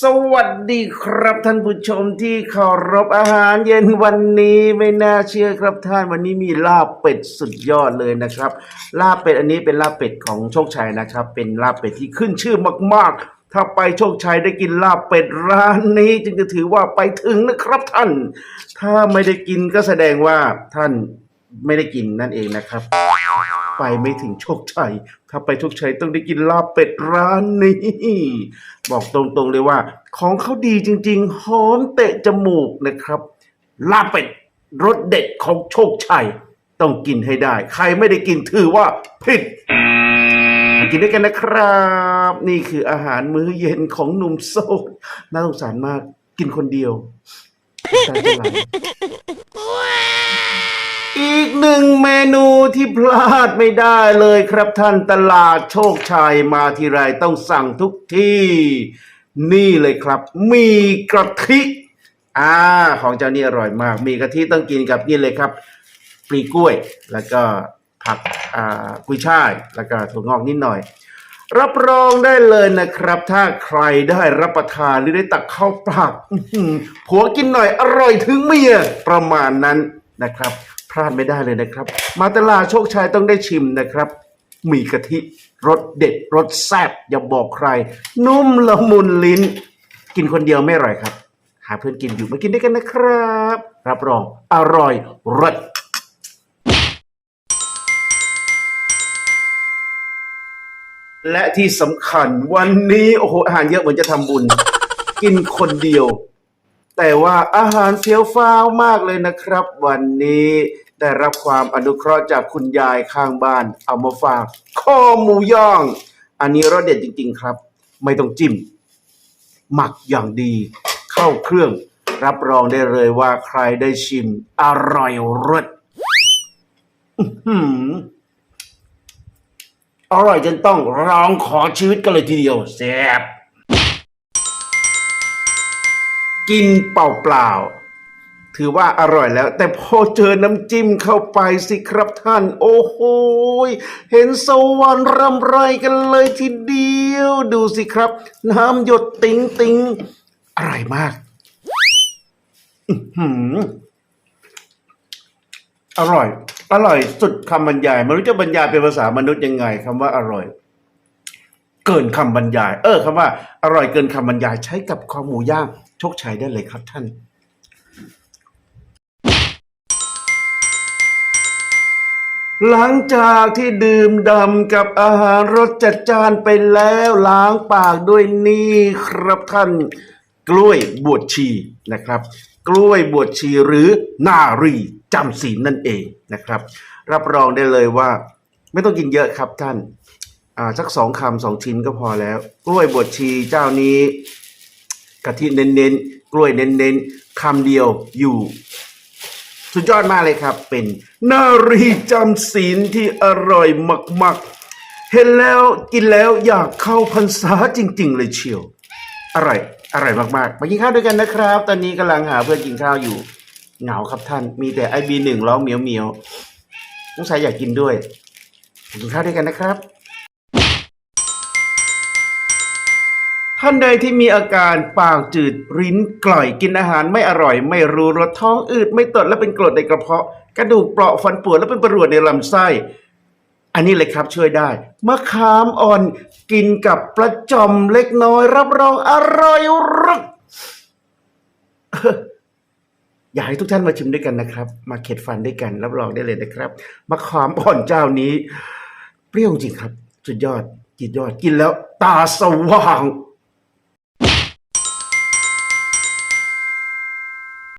สวัสดีครับท่านผู้ชมที่เคารพอาหารเย็นวันนี้ไม่น่าเชื่อครับท่านวันนี้มีลาบเป็ดสุดยอดเลยนะครับ ลาบเป็ดอันนี้เป็นลาบเป็ดของโชคชัยนะครับ เป็นลาบเป็ดที่ขึ้นชื่อมากๆ ถ้าไปโชคชัยได้กินลาบเป็ดร้านนี้จึงจะถือว่าไปถึงนะครับท่าน ถ้าไม่ได้กินก็แสดงว่าท่านไม่ได้กินนั่นเองนะครับ ไปไม่ถึงโชคชัย ถ้าไปโชคชัยต้องได้กินลาบเป็ดร้านนี้ บอกตรงๆเลยว่า ของเขาดีจริง ๆ หอมเตะจมูกนะครับ ลาบเป็ดรสเด็ดของโชคชัย ต้องกินให้ได้ ใครไม่ได้กินถือว่าผิดกินด้วยกันนะครับ นี่คืออาหารมื้อเย็นของหนุ่มโสดน่าสงสารมากกินคนเดียว อีกหนึ่งเมนูที่พลาดไม่ได้เลยครับท่านตลาดโชคชัยมาทีไรต้องสั่งทุกที่ นี่เลยครับ มีกะทิอ่าของเจ้านี่อร่อยมาก มีกะทิต้องกินกับนี่เลยครับ ปลีกล้วย แล้วก็ผักอ่ากุยช่าย แล้วก็ถั่วงอกนิดหน่อย รับรองได้เลยนะครับ ถ้าใครได้รับประทานหรือได้ตักเข้าปากผัวกินหน่อยอร่อยถึงเมียประมาณนั้นนะครับ พลาดไม่ได้เลยนะครับ มาตลาดโชคชัยต้องได้ชิมนะครับหมี่กะทิรสเด็ดรสแซ่บอย่าบอกใคร นุ่มละมุนลิ้น กินคนเดียวไม่อร่อยครับ หาเพื่อนกินอยู่มากินด้วยกันนะครับ รับรองอร่อยรสและที่สำคัญวันนี้โอ้โหอาหารเยอะเหมือนจะทำบุญ กินคนเดียว แต่ว่าอาหารเฟี้ยวฟ้าวมากเลยนะครับ วันนี้ได้รับความอนุเคราะห์จากคุณยายข้างบ้าน เอามาฝากข้อหมูย่อง อันนี้รสเด็ดจริง ๆ ครับ ไม่ต้องจิ้ม หมักอย่างดี เข้าเครื่อง รับรองได้เลยว่าใครได้ชิม อร่อยรสอื้อหืออร่อยจนต้องร้องขอชีวิตกันเลยทีเดียวแซ่บ กินเปล่าๆถือว่าอร่อยแล้ว แต่พอเจอน้ำจิ้มเข้าไปสิครับท่าน โอ้โหเห็นสวรรค์รำไรกันเลยทีเดียว ดูสิครับ น้ำหยดติงติงอร่อยมากอื้อหืออร่อย อร่อยสุดคำบรรยายไม่รู้จะบรรยายเป็นภาษามนุษย์ยังไงคำว่าอร่อย เกินคำบรรยาย เออคำว่าอร่อยเกินคำบรรยายใช้กับคอหมูย่างโชคชัยได้เลยครับท่านหลังจากที่ดื่มดำกับอาหารรสจัดจานไปแล้วล้างปากด้วยนี่ครับท่าน กล้วยบวชชีนะครับ กล้วยบวชชีหรือนารีจำศีลนั่นเองนะครับ รับรองได้เลยว่า ไม่ต้องกินเยอะครับท่าน อ่าสักสองคำสองชิ้นก็พอแล้ว กล้วยบวชชีเจ้านี้กะทิเน้นๆ กล้วยเน้นๆคำเดียวอยู่ สุดยอดมากเลยครับ เป็นนารีจำศีลที่อร่อยมากๆ เห็นแล้วกินแล้วอยากเข้าพรรษาจริง ๆ เลยเชียว อร่อย อร่อยมากๆมากินข้าวด้วยกันนะครับ ตอนนี้กำลังหาเพื่อนกินข้าวอยู่ เหงาครับท่าน มีแต่ไอบีหนึ่งร้องเหมียวเหมียวๆสงสัยอยากกินด้วยกินข้าวด้วยกันนะครับ ท่านใดที่มีอาการปากจืดริ้นกล่อยกินอาหารไม่อร่อย ไม่รู้รสท้องอืดไม่ตดและเป็นกรดในกระเพาะ กระดูกเปราะฟันปวดและเป็นประหลวดในลำไส้ อันนี้เลยครับช่วยได้มะขามอ่อนกินกับปลาจอมเล็กน้อย รับรองอร่อยรักอยากให้ทุกท่านมาชิมด้วยกันนะครับ มาเข็ดฟันด้วยกัน รับรองได้เลยนะครับมะขามอ่อนเจ้านี้ เปรี้ยวจริงครับสุดยอดจิตยอดกินแล้ว ตาสว่าง